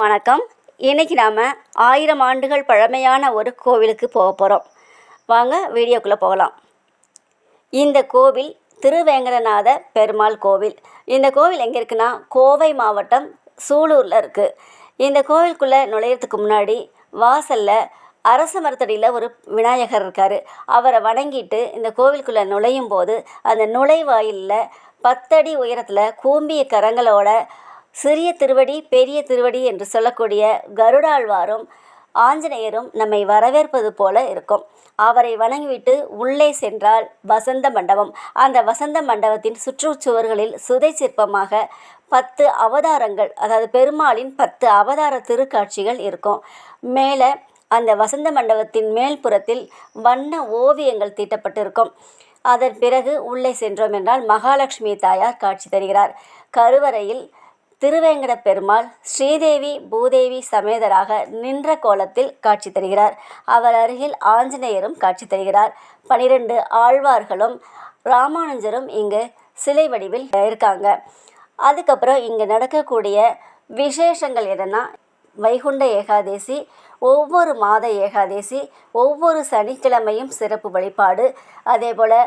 வணக்கம். இன்னைக்கு நாம் ஆயிரம் ஆண்டுகள் பழமையான ஒரு கோவிலுக்கு போக போகிறோம் வாங்க வீடியோக்குள்ளே போகலாம். இந்த கோவில் திருவேங்கடநாத பெருமாள் கோவில். இந்த கோவில் எங்கே இருக்குன்னா கோவை மாவட்டம் சூலூரில் இருக்குது இந்த கோவிலுக்குள்ளே நுழையிறதுக்கு முன்னாடி வாசலில் அரச மரத்தடியில் ஒரு விநாயகர் இருக்கார். அவரை வணங்கிட்டு இந்த கோவிலுக்குள்ளே நுழையும் போது அந்த நுழைவாயிலில் பத்தடி உயரத்தில் கூம்பிய கரங்களோட சிறிய திருவடி பெரிய திருவடி என்று சொல்லக்கூடிய கருடாழ்வாரும் ஆஞ்சநேயரும் நம்மை வரவேற்பது போல இருக்கும். அவரை வணங்கிவிட்டு உள்ளே சென்றால் வசந்த மண்டபம். அந்த வசந்த மண்டபத்தின் சுற்றுச்சுவர்களில் சுதை சிற்பமாக பத்து அவதாரங்கள் அதாவது பெருமாளின் பத்து அவதார திருக்காட்சிகள் இருக்கும். மேலே அந்த வசந்த மண்டபத்தின் மேல்புறத்தில் வண்ண ஓவியங்கள் தீட்டப்பட்டிருக்கும். அதன் பிறகு உள்ளே சென்றோம் என்றால் மகாலட்சுமி தாயார் காட்சி தருகிறார். கருவறையில் திருவேங்கட பெருமாள் ஸ்ரீதேவி பூதேவி சமேதராக நின்ற கோலத்தில் காட்சி தருகிறார். அவர் அருகில் ஆஞ்சநேயரும் காட்சி தருகிறார். பனிரெண்டு ஆழ்வார்களும் ராமானுஜரும் இங்கு சிலை வடிவில் இருக்காங்க. அதுக்கப்புறம் இங்கே நடக்கக்கூடிய விசேஷங்கள் என்னென்னா வைகுண்ட ஏகாதேசி ஒவ்வொரு மாத ஏகாதேசி ஒவ்வொரு சனிக்கிழமையும் சிறப்பு வழிபாடு. அதே போல்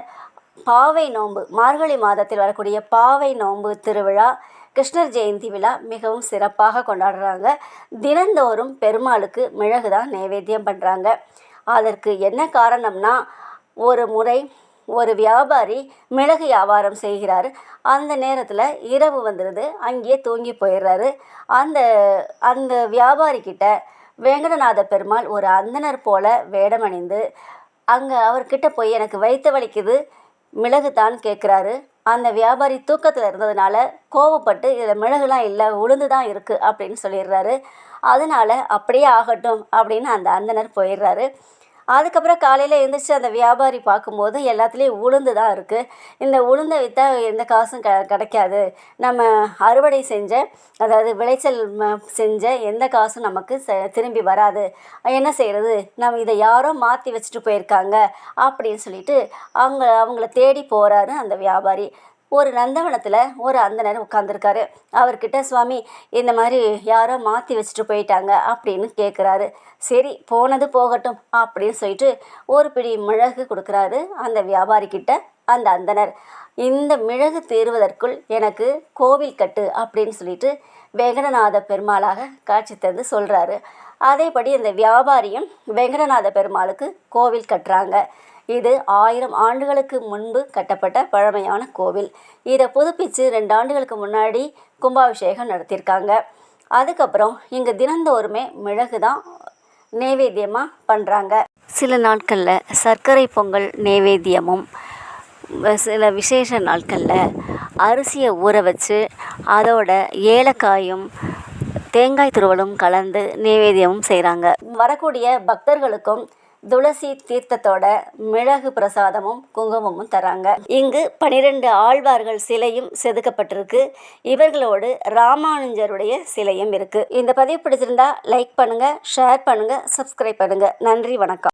பாவை நோன்பு மார்கழி மாதத்தில் வரக்கூடிய பாவை நோன்பு திருவிழா கிருஷ்ணர் ஜெயந்தி விழா மிகவும் சிறப்பாக கொண்டாடுறாங்க. தினந்தோறும் பெருமாளுக்கு மிளகு தான் நைவேத்தியம் பண்ணுறாங்க அதற்கு என்ன காரணம்னா ஒரு முறை ஒரு வியாபாரி மிளகு வியாபாரம் செய்கிறாரு. அந்த நேரத்தில் இரவு வந்துடுது அங்கேயே தூங்கி போயிடுறாரு. அந்த அந்த வியாபாரிக்கிட்ட வேங்கடநாத பெருமாள் ஒரு அந்தனர் போல வேடமணிந்து அங்கே அவர்கிட்ட போய் எனக்கு வயிற்று வலிக்குது மிளகு தான் கேட்குறாரு அந்த வியாபாரி தூக்கத்தில் இருந்ததுனால கோவப்பட்டு இதில் மிளகுலாம் இல்லை உளுந்து தான் இருக்குது அப்படின்னு சொல்லிடுறாரு. அதனால் அப்படியே ஆகட்டும் அப்படின்னு அந்த அந்தனர் போயிடுறாரு. அதுக்கப்புறம் காலையில் எழுந்திரிச்சு அந்த வியாபாரி பார்க்கும்போது எல்லாத்துலேயும் உளுந்து தான் இருக்குது இந்த உளுந்தை விற்றா எந்த காசும் க கிடைக்காது. நம்ம அறுவடை செஞ்ச அதாவது விளைச்சல் செஞ்ச எந்த காசும் நமக்கு ச திரும்பி வராது. என்ன செய்கிறது நம்ம இதை யாரோ மாற்றி வச்சுட்டு போயிருக்காங்க அப்படின்னு சொல்லிட்டு அவங்க அவங்கள தேடி போகிறாரு அந்த வியாபாரி. ஒரு நந்தவனத்தில் ஒரு அந்தனர் உட்காந்துருக்காரு அவர்கிட்ட சுவாமி இந்த மாதிரி யாரோ மாற்றி வச்சுட்டு போயிட்டாங்க அப்படின்னு கேட்குறாரு சரி போனது போகட்டும் அப்படின்னு சொல்லிட்டு ஒரு பிடி மிளகு கொடுக்குறாரு அந்த வியாபாரிக்கிட்ட அந்த அந்தனர் இந்த மிளகு தீர்வதற்குள் எனக்கு கோவில் கட்டு அப்படின்னு சொல்லிட்டு வெங்கடநாத பெருமாளாக காட்சி தந்து சொல்கிறாரு அதேபடி இந்த வியாபாரியும் வெங்கடநாத பெருமாளுக்கு கோவில் கட்டுறாங்க. இது ஆயிரம் ஆண்டுகளுக்கு முன்பு கட்டப்பட்ட பழமையான கோவில். இதை புதுப்பித்து ரெண்டு ஆண்டுகளுக்கு முன்னாடி கும்பாபிஷேகம் நடத்தியிருக்காங்க. அதுக்கப்புறம் இங்கே தினந்தோறுமே மிளகு தான் நைவேத்தியமாக பண்ணுறாங்க சில நாட்களில் சர்க்கரை பொங்கல் நைவேத்தியமும் சில விசேஷ நாட்களில் அரிசியை ஊற வச்சு அதோட ஏலக்காயும் தேங்காய் துருவலும் கலந்து நைவேத்தியமும் செய்கிறாங்க வரக்கூடிய பக்தர்களுக்கும் துளசி தீர்த்தத்தோட மிளகு பிரசாதமும் குங்குமமும் தராங்க. இங்கு பனிரெண்டு ஆழ்வார்கள் சிலையும் செதுக்கப்பட்டிருக்கு. இவர்களோடு ராமானுஜருடைய சிலையும் இருக்கு. இந்த பதிவு பிடிச்சிருந்தா லைக் பண்ணுங்க ஷேர் பண்ணுங்க சப்ஸ்கிரைப் பண்ணுங்க. நன்றி வணக்கம்.